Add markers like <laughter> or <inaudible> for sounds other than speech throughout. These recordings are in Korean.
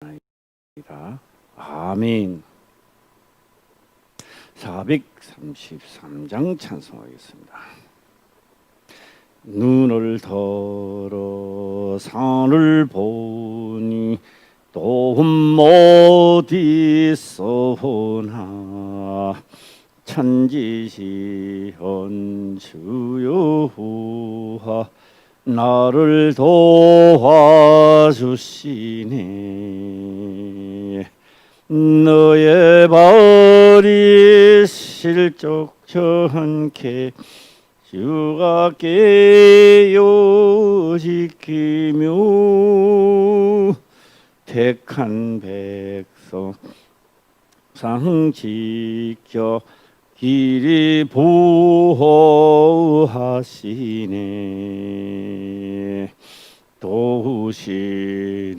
나이다. 아멘. 433장 찬송하겠습니다. 눈을 들어 산을 보니 또못 있어나 천지시온 주여호와 나를 도와주시네 너의 발이 실족천케 주가 깨어 지키며 택한 백성 상 지켜 길이 보호하시네 도우시는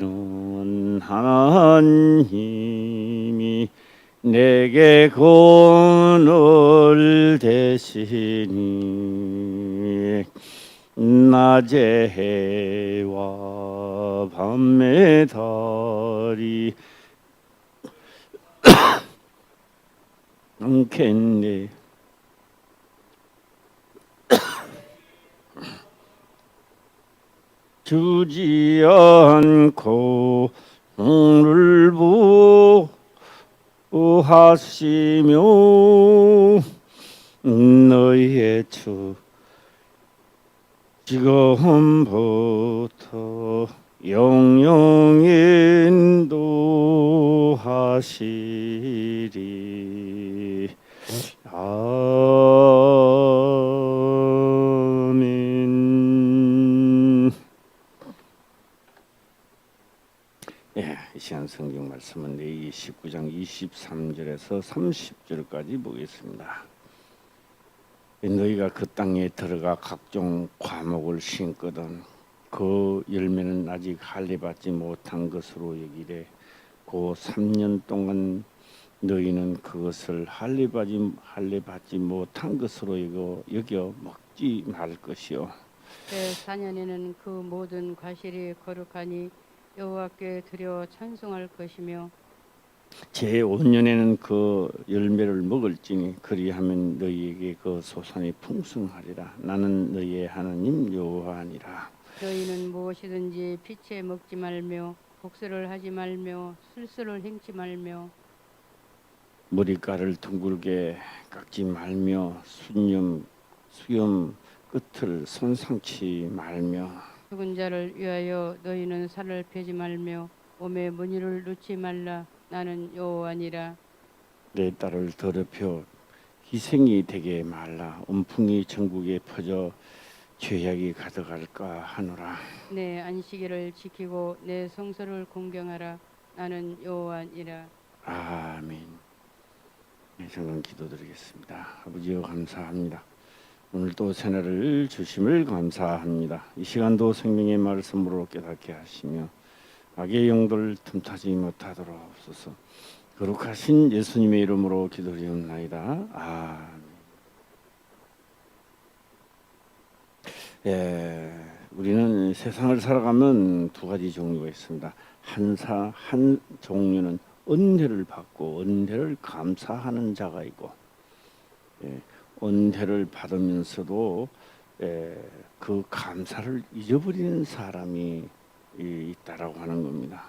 하나님이 내게 그늘 되시니 낮에 해와 밤에 달이 않겠네 주지 않고 오늘 보 하시며 너의 주 지금부터 영영 인도하시 말씀은 레위 19장 23절에서 30절까지 보겠습니다. 너희가 그 땅에 들어가 각종 과목을 심거든 그 열매는 아직 할례받지 못한 것으로 여기래 그 3년 동안 너희는 그것을 할례받지 할례받지 못한 것으로 여겨, 여겨 먹지 말 것이요 제 4년에는 그 모든 과실이 거룩하니 여호와께 드려 찬송할 것이며 제 5년에는 그 열매를 먹을지니 그리하면 너희에게 그 소산이 풍성하리라. 나는 너희의 하나님 여호와니라. 너희는 무엇이든지 피치에 먹지 말며 복수를 하지 말며 술수를 행치 말며 머리카락을 둥글게 깎지 말며 수염 수염 끝을 손상치 말며 죽은 자를 위하여 너희는 살을 베지 말며 몸에 무늬를 놓지 말라 나는 여호와니라 내 딸을 더럽혀 희생이 되게 말라 온풍이 전국에 퍼져 죄악이 가득할까 하노라 내 안식일을 지키고 내 성소를 공경하라 나는 여호와니라 아멘. 네, 잠깐 기도드리겠습니다. 아버지여 감사합니다. 오늘 또 새날을 주심을 감사합니다. 이 시간도 생명의 말씀으로 깨닫게 하시며 악의 영들 틈타지 못하도록 하옵소서. 거룩하신 예수님의 이름으로 기도드리옵나이다. 아멘. 예, 우리는 세상을 살아가면 두 가지 종류가 있습니다. 한사 한 종류는 은혜를 받고 은혜를 감사하는 자가 있고 예, 은혜를 받으면서도 예, 그 감사를 잊어버리는 사람이 이- 있다라고 하는 겁니다.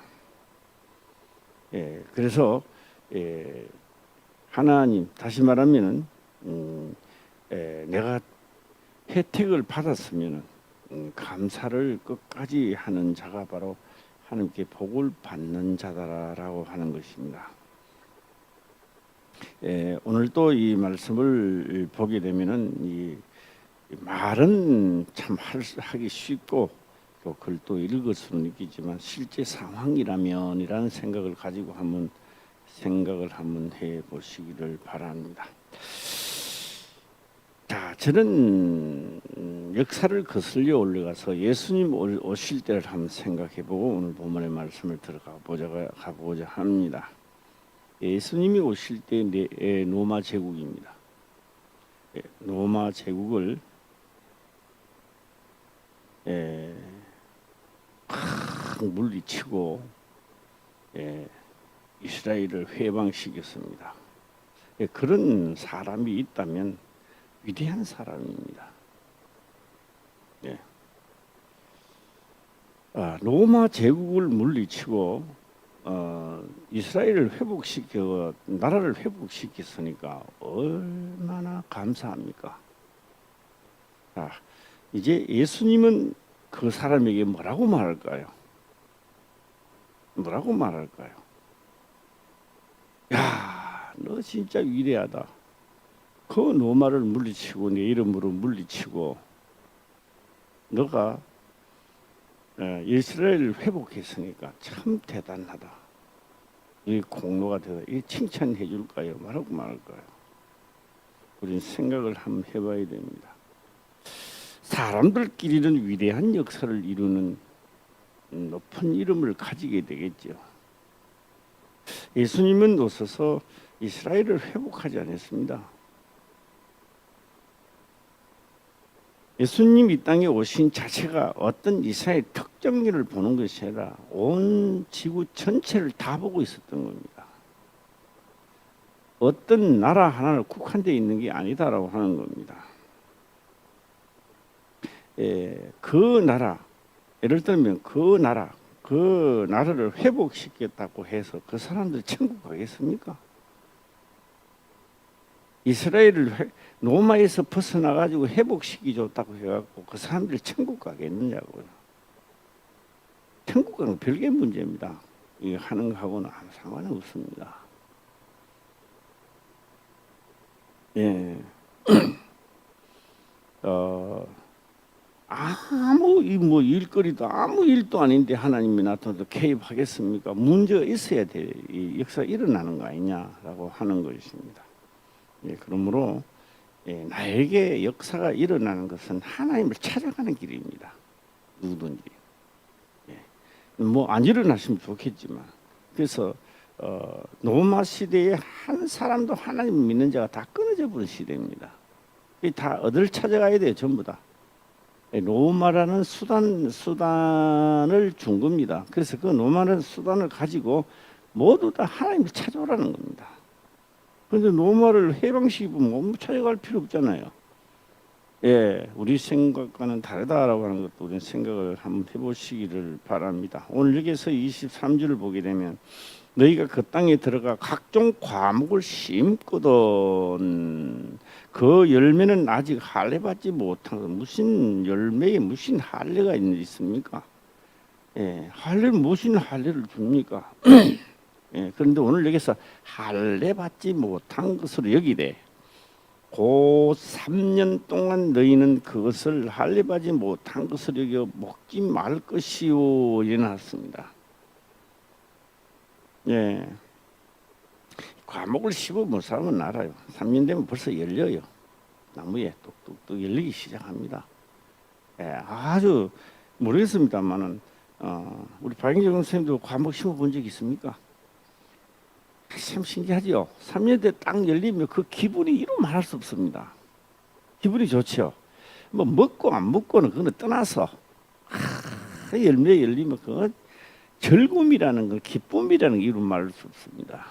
예, 그래서 예, 하나님 다시 말하면은 음, 예, 내가 혜택을 받았으면은 음, 감사를 끝까지 하는 자가 바로 하나님께 복을 받는 자다라고 하는 것입니다. 예, 오늘 또 이 말씀을 보게 되면은 이, 이 말은 참 할, 하기 쉽고 또 글도 읽을 수는 있겠지만 실제 상황이라면이라는 생각을 가지고 한번 생각을 한번 해 보시기를 바랍니다. 자, 저는 음, 역사를 거슬려 올라가서 예수님 올- 오실 때를 한번 생각해 보고 오늘 본문의 말씀을 들어가 보자 가 보자 합니다. 예수님이 오실 때 네- 에, 로마 제국입니다. 예, 로마 제국을 에, 팍 물리치고 예, 이스라엘을 회방시켰습니다. 예, 그런 사람이 있다면 위대한 사람입니다. 예. 아, 로마 제국을 물리치고 어, 이스라엘을 회복시켜 나라를 회복시켰으니까 얼마나 감사합니까? 자, 이제 예수님은 그 사람에게 뭐라고 말할까요? 뭐라고 말할까요? 야, 너 진짜 위대하다. 그 노마를 물리치고 내 이름으로 물리치고 너가 어, 이스라엘을 회복했으니까 참 대단하다. 이 공로가 되다. 이 칭찬해 줄까요? 말하고 말할까요? 우리는 생각을 한번 해봐야 됩니다. 사람들끼리는 위대한 역사를 이루는 높은 이름을 가지게 되겠죠. 예수님은 오셔서 이스라엘을 회복하지 않았습니다. 예수님 이 땅에 오신 자체가 어떤 이스라엘 특정인을 보는 것이 아니라 온 지구 전체를 다 보고 있었던 겁니다. 어떤 나라 하나를 국한되어 있는 게 아니다라고 하는 겁니다. 예, 그 나라, 예를 들면 그 나라, 그 나라를 회복시켰다고 해서 그 사람들 천국 가겠습니까? 이스라엘을 회- 로마에서 벗어나 가지고 회복시키 줬다고 해갖고 그 사람들이 천국 가겠느냐고요. 천국 가는 건 별개의 문제입니다. 이거 하는 거하고는 아무 상관이 없습니다. 예. <clears throat> 어, 아무 이뭐 일거리도 아무 일도 아닌데 하나님이 나타나서 개입하겠습니까? 문제가 있어야 돼. 이 역사가 일어나는 거 아니냐라고 하는 것입니다. 예, 그러므로 예, 나에게 역사가 일어나는 것은 하나님을 찾아가는 길입니다. 누구든지. 예. 뭐안 일어났으면 좋겠지만 그래서 어, 노마 시대에 한 사람도 하나님 믿는 자가 다 끊어져 버린 시대입니다. 이다 어딜 찾아가야 돼요, 전부 다. 예, 노마라는 수단 수단을 준 겁니다. 그래서 그 노마라는 수단을 가지고 모두 다 하나님을 찾아오라는 겁니다. 그런데 노마를 해방시키면 뭐 찾아갈 필요 없잖아요. 예, 우리 생각과는 다르다라고 하는 것도 우리는 생각을 한번 해보시기를 바랍니다. 오늘 여기서 23절을 보게 되면 너희가 그 땅에 들어가 각종 과목을 심거든 그 열매는 아직 할례 받지 못한 거. 무슨 열매에 무슨 할례가 있- 있습니까? 예, 할례는 무슨 할례를 줍니까? <clears throat> 예, 그런데 오늘 여기서 할례 받지 못한 것으로 여기되 고 3년 동안 너희는 그것을 할례 받지 못한 것으로 여겨 먹지 말 것이요 이래놨습니다. 예. 과목을 씹어 못 사람은 알아요. 3년 되면 벌써 열려요. 나무에 뚝뚝뚝 열리기 시작합니다. 예, 아주 모르겠습니다만은 어, 우리 박영재 선생님도 과목 심어 본 적 있습니까? 참 신기하지요. 3년 때딱 열리면 그 기분이 이루 말할 수 없습니다. 기분이 좋죠. 뭐 먹고 안 먹고는 그거는 떠나서 아, 열매 열리면 그 즐거움이라는 건 기쁨이라는 게 이루 말할 수 없습니다.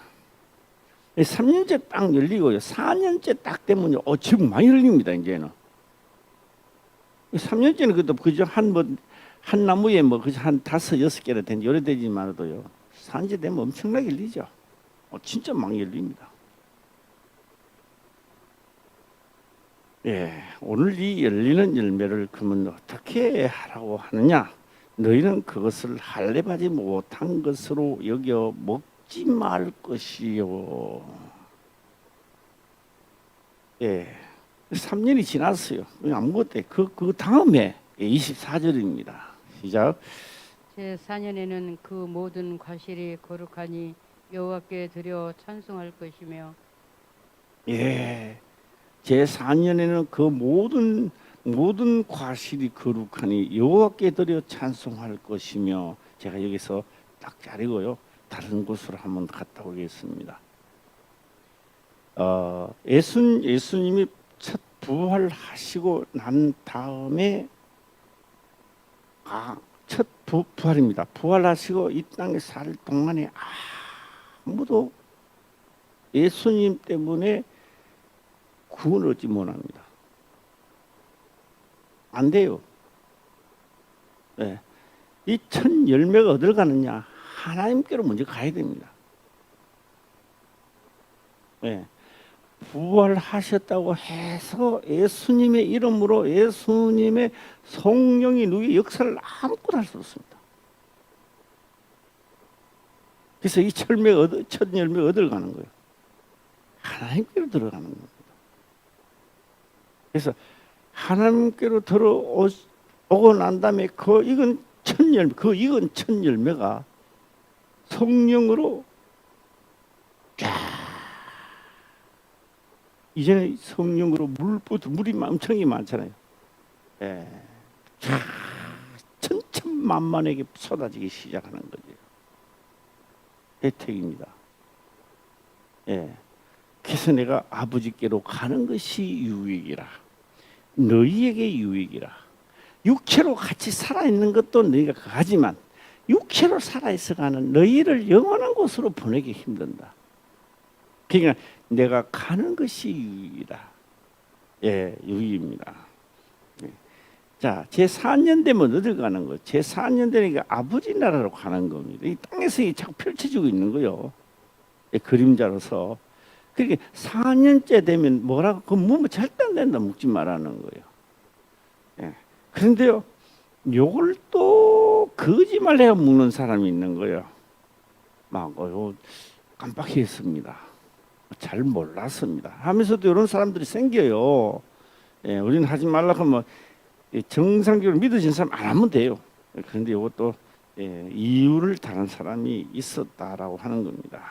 3년째 딱 열리고요. 4년째 딱 되면요. 어, 지금 많이 열립니다, 이제는. 3년째는 그래도 그저 한 뭐, 한 나무에 뭐, 그저 한 다섯, 여섯 개나 된, 요래 되지만도 4년째 되면 엄청나게 열리죠. 어, 진짜 막 열립니다. 예, 오늘 이 열리는 열매를 그러면 어떻게 하라고 하느냐? 너희는 그것을 할례 받지 못한 것으로 여겨 먹지 말 것이요. 예, 3년이 지났어요. 아무것도 그, 그 다음에 24절입니다. 시작. 제 4년에는 그 모든 과실이 거룩하니 여호와께 드려 찬송할 것이며 예. 제 4년에는 그 모든 모든 과실이 거룩하니 여호와께 드려 찬송할 것이며 제가 여기서 딱 자리고요. 다른 곳으로 한번 갔다 오겠습니다. 어, 예수 예수님이 첫 부활하시고 난 다음에 아, 첫 부, 부활입니다. 부활하시고 이 땅에 살 동안에 아 무도 예수님 때문에 구원을 얻지 못합니다. 안 돼요. 네. 이천 열매가 어딜 가느냐? 하나님께로 먼저 가야 됩니다. 네. 부활하셨다고 해서 예수님의 이름으로 예수님의 성령이 누구의 역사를 아무것도 할 수 없습니다. 그래서 이 철매 얻, 첫 열매 얻을 가는 거예요. 하나님께로 들어가는 겁니다. 그래서 하나님께로 들어오고 난 다음에 그 이건 첫 열매, 그 이건 첫 열매가 성령으로 쫙 이제는 성령으로 물부터 물이 엄청이 많잖아요. 예, 쫙 천천만만하게 쏟아지기 시작하는 거죠. 혜택입니다. 예. 그래서 내가 아버지께로 가는 것이 유익이라. 너희에게 유익이라. 육체로 같이 살아있는 것도 너희가 가지만 육체로 살아있어 가는 너희를 영원한 곳으로 보내기 힘든다. 그러니까 내가 가는 것이 유익이다. 예, 유익입니다. 예. 자, 제 4년 되면 어딜 가는 거예요? 제 4년 되니까 아버지 나라로 가는 겁니다. 이 땅에서 이 자꾸 펼쳐지고 있는 거요. 예, 그림자로서. 그렇게 4년째 되면 뭐라고 그 뭐뭐 절대 안 된다 묻지 말라는 거예요. 예. 그런데요, 요걸 또 거짓말 해야 묻는 사람이 있는 거예요. 막 어, 깜빡했습니다. 잘 몰랐습니다. 하면서도 이런 사람들이 생겨요. 예, 우리는 하지 말라 예, 정상적으로 믿어진 사람 안 하면 돼요. 그런데 이것도 예, 이유를 다른 사람이 있었다라고 하는 겁니다.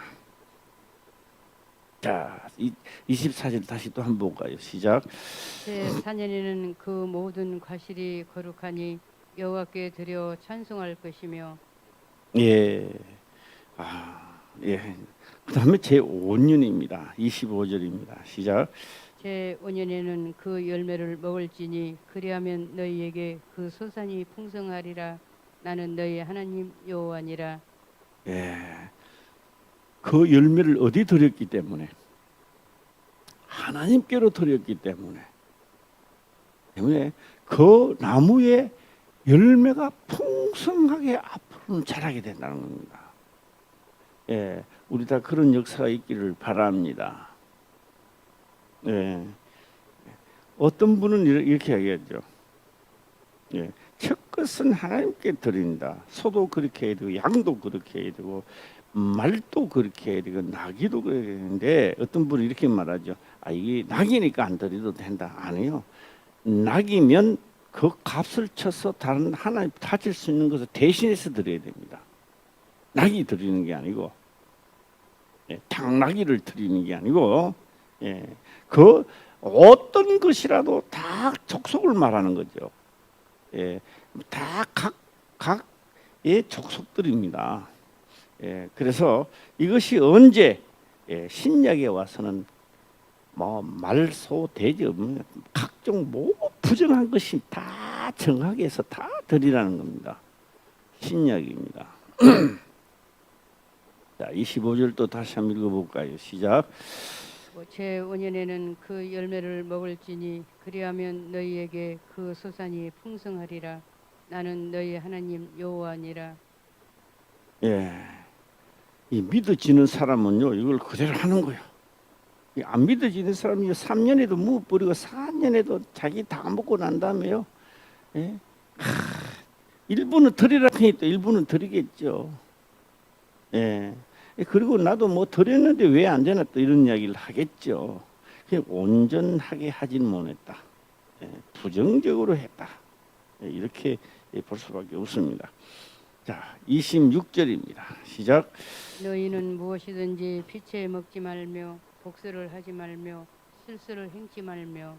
자, 이 24절 다시 또 한번 볼까요? 시작. 제 4년에는 그 모든 과실이 거룩하니 여호와께 드려 찬송할 것이며 예. 아, 예. 그다음에 제 5년입니다. 25절입니다. 시작. 제 5년에는 그 열매를 먹을지니 그리하면 너희에게 그 소산이 풍성하리라 나는 너희 하나님 여호와니라 예. 그 열매를 어디 드렸기 때문에 하나님께로 드렸기 때문에 때문에 그 나무의 열매가 풍성하게 앞으로는 자라게 된다는 겁니다. 예, 우리 다 그런 역사가 있기를 바랍니다. 예, 어떤 분은 이렇게- 하겠죠. 예, 첫 것은 하나님께 드린다. 소도 그렇게 해야 되고 양도 그렇게 해야 되고 말도 그렇게 해야 되고 나귀도 그래야 되는데 어떤 분은 이렇게 말하죠. 아 이게 낙이니까 안 드려도 된다. 아니요. 낙이면 그 값을 쳐서 다른 하나님 다질 수 있는 것을 대신해서 드려야 됩니다. 낙이 드리는 게 아니고 예, 당나귀를 드리는 게 아니고 예, 그 어떤 것이라도 다 족속을 말하는 거죠. 예, 다각 각의 족속들입니다. 예, 그래서 이것이 언제 예, 신약에 와서는 뭐 말소 대접 각종 뭐 부정한 것이 다 정하게 해서 다 드리라는 겁니다. 신약입니다. <clears throat> 자, 25절 또 다시 한번 읽어볼까요? 시작. 뭐제 5년에는 그 열매를 먹을지니 그리하면 너희에게 그 소산이 풍성하리라 나는 너희 하나님 여호와니라 예, 이 믿어지는 사람은요 이걸 그대로 하는 거예요. 이안 믿어지는 사람이 3년에도 묵버리고 4년에도 자기 다 먹고 난 다음에요. 예? 하, 일부는 드리라 하니 또 일부는 드리겠죠. 예. 그리고 나도 뭐 드렸는데 왜 안 되나 또 이런 이야기를 하겠죠. 그냥 온전하게 하진 못했다. 예, 부정적으로 했다. 예, 이렇게 예, 볼 수밖에 없습니다. 자, 26절입니다. 시작. 너희는 무엇이든지 피체 먹지 말며 복수를 하지 말며 실수를 행치 말며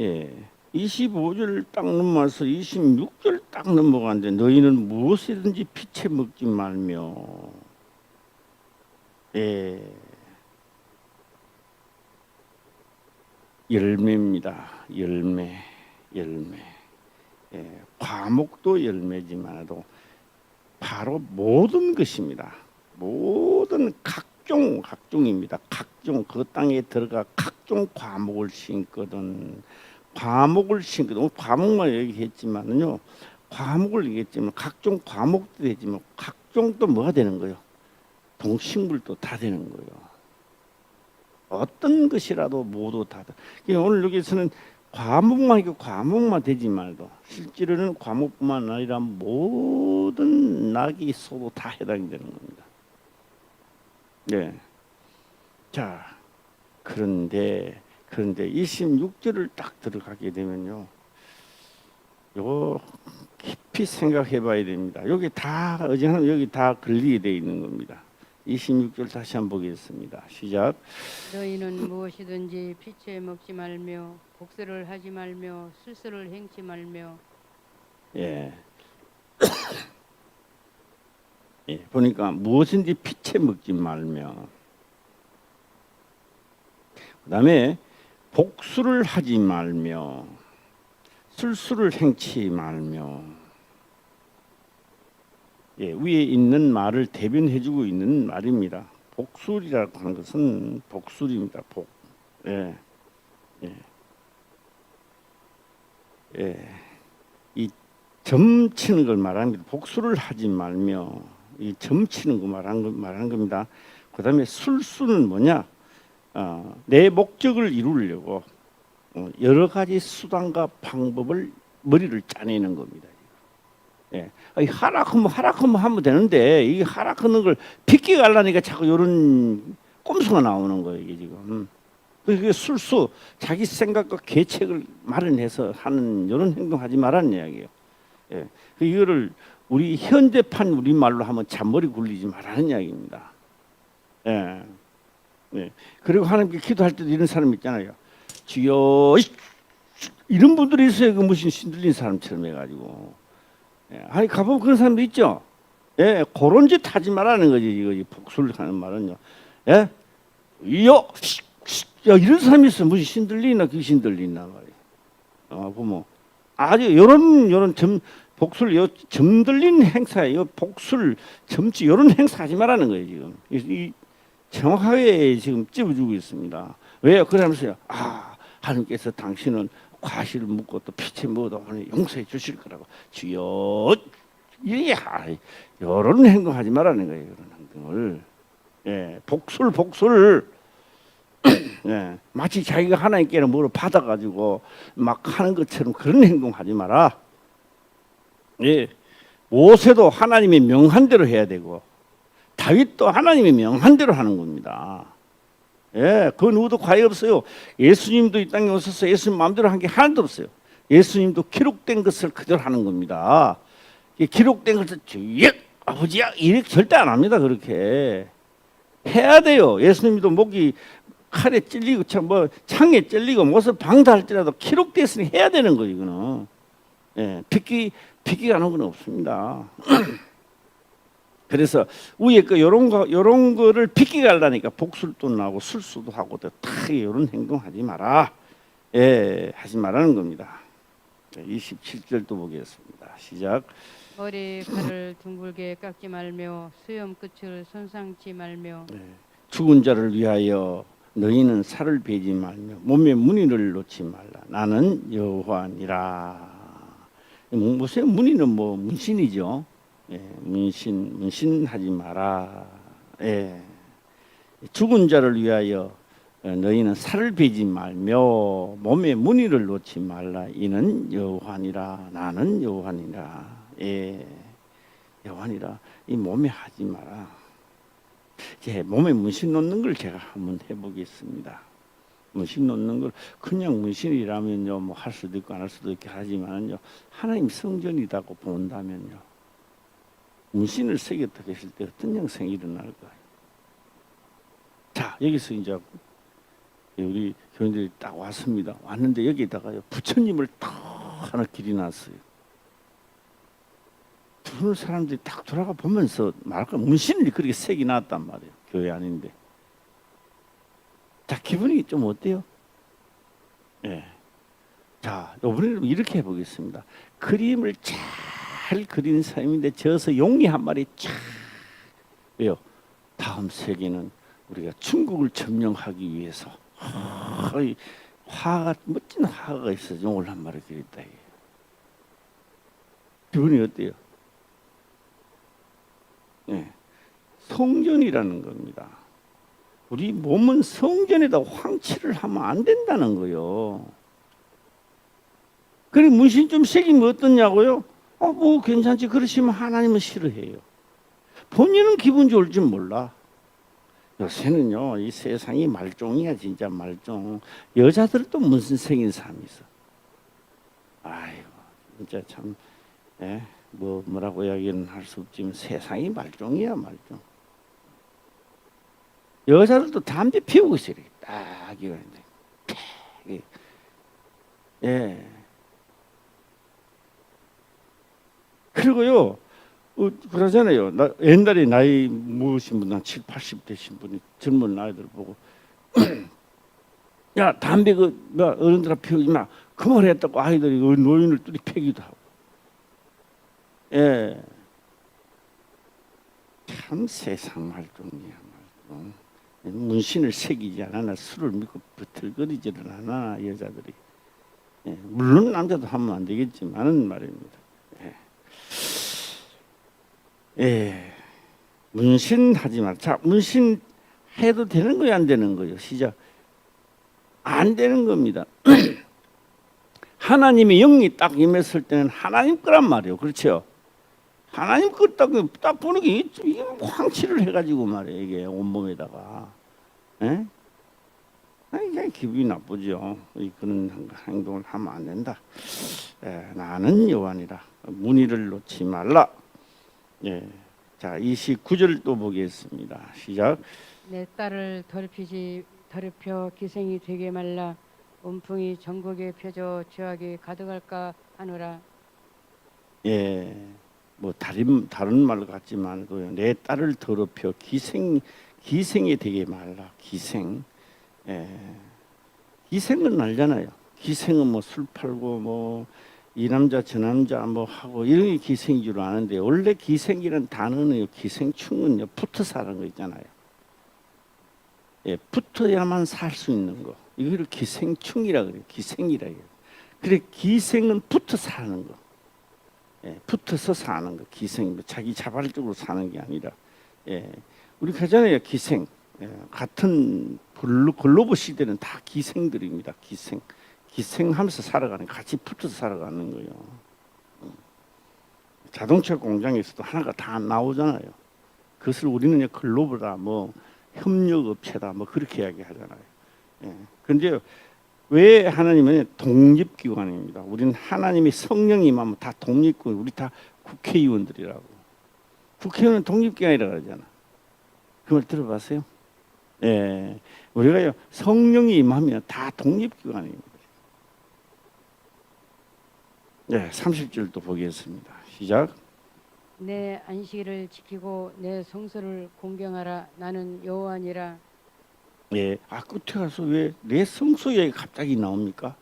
예. 25절 딱 넘어와서 26절 딱 넘어가는데 너희는 무엇이든지 피체 먹지 말며 예. 열매입니다. 열매. 열매. 예, 과목도 열매지만도 바로 모든 것입니다. 모든 각종 각종입니다. 각종 그 땅에 들어가 각종 과목을 심거든 과목을 심거든 오늘 과목만 얘기했지만은요 과목을 얘기했지만 각종 과목도 되지만 각종 또 뭐가 되는 거예요? 동식물도 다 되는 거예요. 어떤 것이라도 모두 다. 돼. 그러니까 오늘 여기서는 과목만 이고 과목만 되지 말고 실제로는 과목뿐만 아니라 모든 낙이 있어도 다 해당이 되는 겁니다. 네. 자, 그런데 그런데 26절을 딱 들어가게 되면요. 요거 깊이 생각해 봐야 됩니다. 여기 다 어제는 여기 다 걸리게 돼 있는 겁니다. 26절 다시 한번 보겠습니다. 시작. 너희는 무엇이든지 피체 먹지 말며 복수를 하지 말며 술수를 행치 말며 예. 예, 보니까 무엇인지 피채 먹지 말며 그다음에 복수를 하지 말며 술수를 행치 말며 예, 위에 있는 말을 대변해 주고 있는 말입니다. 복술이라고 하는 것은 복술입니다. 복. 예, 예, 예. 이 점치는 걸 말합니다. 복수를 하지 말며 이 점치는 거 말하는, 거, 말하는 겁니다. 그다음에 술수는 뭐냐? 어, 내 목적을 이루려고 어, 여러 가지 수단과 방법을 머리를 짜내는 겁니다. 예, 하락하면 하락하면 하면 되는데 이 하락하는 걸 빗기 갈라니까 자꾸 이런 꼼수가 나오는 거예요. 이게 지금. 그게 술수 자기 생각과 계책을 마련해서 하는 이런 행동하지 말라는 이야기예요. 예, 그 이거를 우리 현대판 우리 말로 하면 잔머리 굴리지 말라는 이야기입니다. 예, 예. 그리고 하나님께 기도할 때도 이런 사람 있잖아요. 주여 이런 분들이 있어요. 그 무슨 신들린 사람처럼 해가지고. 예, 아니 가보면 그런 사람도 있죠. 예, 그런 짓 하지 말라는 거지 이거 이 복수를 하는 말은요. 예, 요, 야 이런 사람이 있어 무슨 신들리나 귀신 들리나 말이야. 어, 보면 아주 요런 요런 점 복술 요 점들린 행사예요. 복술 점치 요런 행사 하지 말라는 거예요 지금. 이, 이 정확하게 지금 찝어주고 있습니다. 왜요? 그러면서요. 아 하나님께서 당신은 과실을 묻고 또 피치 묻어 용서해 주실 거라고 주여 이게 아, 요런 행동하지 말라는 거예요. 이런 행동을 예 복술 복술 <clears throat> 예, 마치 자기가 하나님께는 뭐를 받아가지고 막 하는 것처럼 그런 행동하지 마라. 예, 모세도 하나님의 명한 대로 해야 되고 다윗도 하나님의 명한 대로 하는 겁니다. 예, 그 누구도 과외 없어요. 예수님도 이 땅에 오셔서 예수님 마음대로 한 게 하나도 없어요. 예수님도 기록된 것을 그대로 하는 겁니다. 이 기록된 것을 주여 아버지야 이렇게 절대 안 합니다. 그렇게 해야 돼요. 예수님도 목이 칼에 찔리고 참뭐 창에 찔리고 못을 방다할지라도 기록됐으니 해야 되는 거예요. 이거는 예, 빗기 빗기가 하는 건 없습니다. <clears throat> 그래서 위에 그 요런 거 요런 거를 빗기가 하려니까 복술도 나고 술수도 하고 다 이런 행동 하지 마라. 예, 하지 말라는 겁니다. 27절도 보겠습니다. 시작. 머리 칼을 둥글게 깎지 말며 수염 끝을 손상치 말며 네. 죽은 자를 위하여 너희는 살을 베지 말며 몸에 무늬를 놓지 말라. 나는 여호와니라. 무슨 무늬는 뭐 문신이죠. 예, 문신 문신하지 마라. 예. 죽은 자를 위하여 어, 너희는 살을 베지 말며 몸에 무늬를 놓지 말라. 이는 여호와니라. 나는 여호와니라. 예. 여호와니라. 이 몸에 하지 마라. 제 몸에 문신 놓는 걸 제가 한번 해보겠습니다. 문신 놓는 걸 그냥 문신이라면요, 뭐 할 수도 있고 안 할 수도 있게 하지만요, 하나님 성전이라고 본다면요, 문신을 새겼다 계실 때 어떤 형상이 일어날까요? 자, 여기서 이제 우리 교인들이 딱 왔습니다. 왔는데 여기다가요, 부처님을 딱 하나 길이놨어요. 두는 사람들이 딱 돌아가 보면서 말할까 문신이 그렇게 색이 났단 말이에요. 교회 아닌데. 자 기분이 좀 어때요? 예. 자 이번에는 이렇게 해보겠습니다. 그림을 잘 그린 사람인데 저서 용이 한 마리 쫙 왜요? 다음 세계는 우리가 중국을 점령하기 위해서 아, 이 화가 멋진 화가 있어 용을 한 마리 그렸다. 기분이 어때요? 예, 성전이라는 겁니다. 우리 몸은 성전에다 황치를 하면 안 된다는 거요. 그래 문신 좀 새기면 어떻냐고요? 아, 뭐 괜찮지. 그러시면 하나님은 싫어해요. 본인은 기분 좋을 줄 몰라. 요새는요, 이 세상이 말종이야, 진짜 말종. 여자들도 무슨 생긴 사람이 있어. 아이고, 진짜 참, 예, 뭐, 뭐라고 이야기는 할 수 없지만 세상이 말종이야, 말종. 여자들도 담배 피우고 있어요. 이렇게 딱, 이거. 예. 그리고요, 어, 그러잖아요. 나, 옛날에 나이 먹으신 분, 한 7, 80 되신 분이 젊은 아이들 보고, <clears throat> 야, 담배 그, 뭐, 어른들 앞 피우지 마. 그만했다고 아이들이 그 노인을 뚜리 패기도 하고. 예. 참 세상 말종이야, 말종. 문신을 새기지 않아, 술을 믿고 버틀거리지는 않아, 여자들이. 예. 물론 남자도 하면 안 되겠지만은 말입니다. 예. 문신 하지 마. 자, 문신 해도 되는 거야, 안 되는 거요? 시작. 안 되는 겁니다. <clears throat> 하나님의 영이 딱 임했을 때는 하나님 거란 말이에요. 그렇죠? 하나님 거딱 딱 보는 게 이- 이게 황치를 해가지고 말이에요. 이게 온몸에다가. 예? 기분이 나쁘죠. 이 그런 행동을 하면 안 된다. 예, 나는 요한이라 문의를 놓지 말라. 예. 자, 29절 또 보겠습니다. 시작. 내 딸을 더럽히지 더럽혀 기생이 되게 말라 온풍이 전국에 펴져 죄악이 가득할까 하노라 예. 뭐 다른 다른 말 같지만 그내 딸을 더럽혀 기생 기생이 되게 말라. 기생. 예. 기생은 알잖아요. 기생은 뭐 술 팔고 뭐 이 남자 저 남자 뭐 하고 이런 게 기생인 줄 아는데 원래 기생이라는 단어는요 기생충은요 붙어 사는 거 있잖아요. 예, 붙어야만 살 수 있는 거. 이거를 기생충이라 그래요. 기생이라 해요. 그래 기생은 붙어 사는 거. 예, 붙어서 사는 거. 기생. 뭐 자기 자발적으로 사는 게 아니라. 예, 우리 가잖아요. 기생. 예, 같은 글로, 글로벌 시대는 다 기생들입니다. 기생. 기생하면서 살아가는 같이 붙어서 살아가는 거예요. 음. 자동차 공장에서도 하나가 다 나오잖아요. 그것을 우리는 글로벌다, 뭐 협력업체다, 뭐 그렇게 이야기하잖아요. 예. 그런데 왜 하나님은 독립기관입니다. 우리는 하나님의 성령이 임하면 다 독립군, 우리 다 국회의원들이라고. 국회의원은 독립기관이라고 그러잖아. 그 말 들어봤어요? 예, 우리가요 성령이 임하면 다 독립기관입니다. 네, 30절도 보겠습니다. 시작. 내 안식일을 지키고 내 성소를 공경하라 나는 여호와니라 예, 아 끝에 가서 왜 내 성소 얘기 갑자기 나옵니까?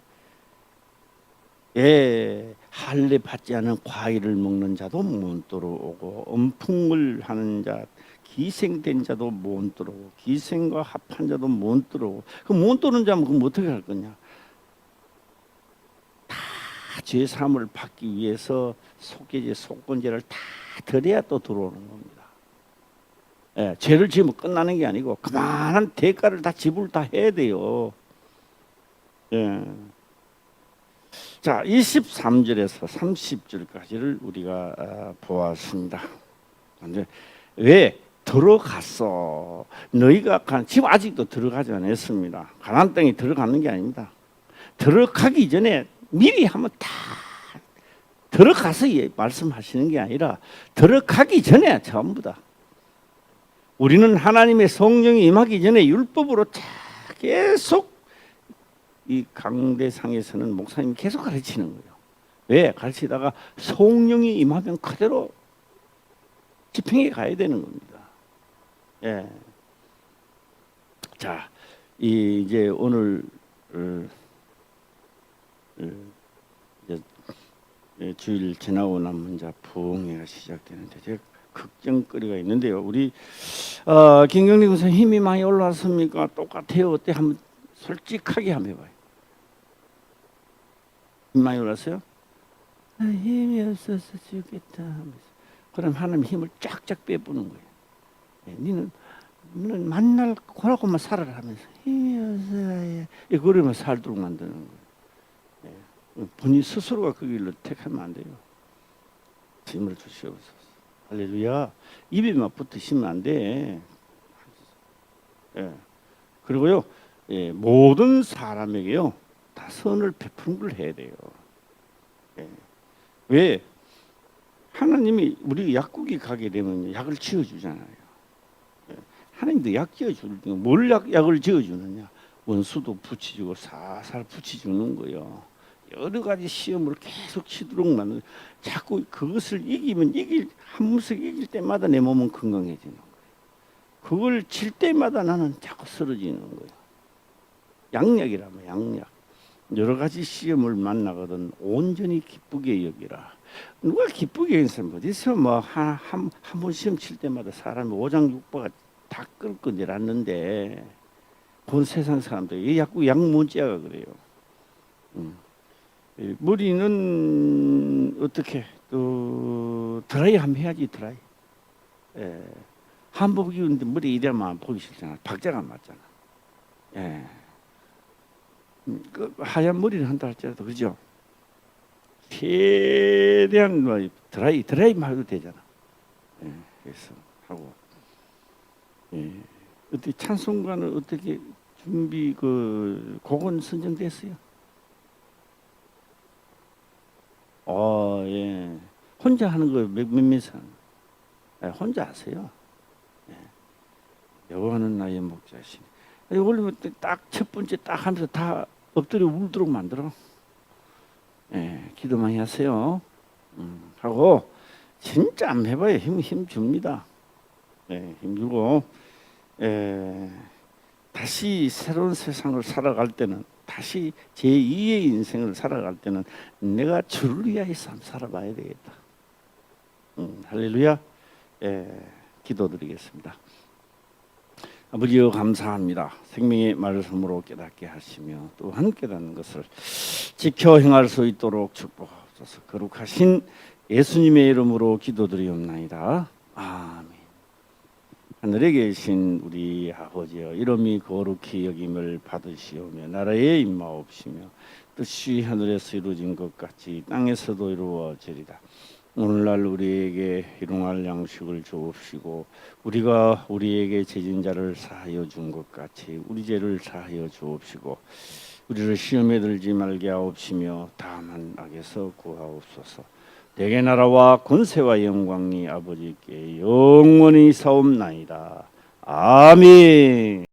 예, 할례 받지 않은 과일을 먹는 자도 몬도로 오고 엄풍을 하는 자, 기생된 자도 몬도로 오고 기생과 합한 자도 몬도로 오고 그 몬도는 자면 그럼 어떻게 할 거냐? 다죄 사함을 받기 위해서 속죄제, 속건제를 다 드려야 또 들어오는 겁니다. 예, 죄를 지으면 끝나는 게 아니고 그만한 대가를 다 지불 다 해야 돼요. 예. 자, 23절에서 30절까지를 우리가 아, 보았습니다. 근데 왜 들어갔어? 너희가 가, 지금 아직도 들어가지 않았습니다. 가나안 땅에 들어가는 게 아닙니다. 들어가기 전에 미리 한번 다 들어가서 예, 말씀하시는 게 아니라 들어가기 전에 전부 다 우리는 하나님의 성령이 임하기 전에 율법으로 다 계속 이 강대상에서는 목사님이 계속 가르치는 거예요. 왜? 가르치다가 성령이 임하면 그대로 집행에 가야 되는 겁니다. 예. 자, 이 이제 오늘 어, 어, 이제 예, 주일 지나고 나면 이제 부흥회가 시작되는데 제가 걱정거리가 있는데요. 우리 어, 김경리 군사 힘이 많이 올라왔습니까? 똑같아요. 어때? 한번 솔직하게 한번 해봐요. 힘 많이 올랐어요? 아, 힘이 없어서 죽겠다 하면서 그럼 하나님 힘을 쫙쫙 빼부는 거예요. 예, 니는 너는 만날 고라고만 살아라 하면서 힘이 없어야 예, 그러면 살도록 만드는 거예요. 예, 본인 스스로가 그 길로 택하면 안 돼요. 힘을 주시옵소서. 할렐루야. 입에만 붙으시면 안 돼. 예. 그리고요, 예, 모든 사람에게요, 다 선을 베푸는 걸 해야 돼요. 예. 왜? 하나님이 우리 약국에 가게 되면 약을 지어주잖아요. 예. 하나님도 약 지어주는 뭘 약, 약을 지어주느냐? 원수도 붙이주고 살살 붙이주는 거요. 여러 가지 시험을 계속 치도록 만든 자꾸 그것을 이기면 이길 한 무씩 이길 때마다 내 몸은 건강해지는 거예요. 그걸 칠 때마다 나는 자꾸 쓰러지는 거예요. 양약이라면 양약. 여러 가지 시험을 만나거든 온전히 기쁘게 여기라. 누가 기쁘게 여기는 사람 어디 있어? 뭐한한한 번 시험 칠 때마다 사람이 오장육부가 다 끓고 내렸는데 본 세상 사람들 이 자꾸 양문자가 그래요. 음. 이 머리는 어떻게 또 드라이 한번 해야지 드라이. 예. 한복 입는데 머리 이래만 보기 싫잖아. 박자가 안 맞잖아. 예. 음, 그 하얀 머리를 한다 할지라도 그죠? 최대한 뭐 드라이 드라이만 해도 되잖아. 예. 그래서 하고 예. 어떻게 찬송가는 어떻게 준비 그 곡은 선정됐어요? 어, 예. 혼자 하는 거 몇, 몇몇 사 예, 혼자 하세요. 예. 여호와는 나의 목자시니. 원래 딱첫 번째 딱 하면서 다 엎드려 울도록 만들어. 예, 기도 많이 하세요. 음, 하고 진짜 안 해봐야 힘, 힘 줍니다. 예, 힘 주고 예, 다시 새로운 세상을 살아갈 때는 다시 제 2의 인생을 살아갈 때는 내가 주를 위하여서 한번 살아봐야 되겠다. 음, 할렐루야. 예, 기도드리겠습니다. 아버지여 감사합니다. 생명의 말씀으로 깨닫게 하시며 또한 깨닫는 것을 지켜 행할 수 있도록 축복하옵소서. 거룩하신 예수님의 이름으로 기도드리옵나이다. 아멘. 하늘에 계신 우리 아버지여 이름이 거룩히 여김을 받으시오며 나라의 임마옵시며 뜻이 하늘에서 이루어진 것 같이 땅에서도 이루어지리다. 오늘날 우리에게 일용할 양식을 주옵시고 우리가 우리에게 죄진 자를 사하여 준 것 같이 우리 죄를 사하여 주옵시고 우리를 시험에 들지 말게 하옵시며 다만 악에서 구하옵소서. 대개 나라와 권세와 영광이 아버지께 영원히 사옵나이다. 아멘.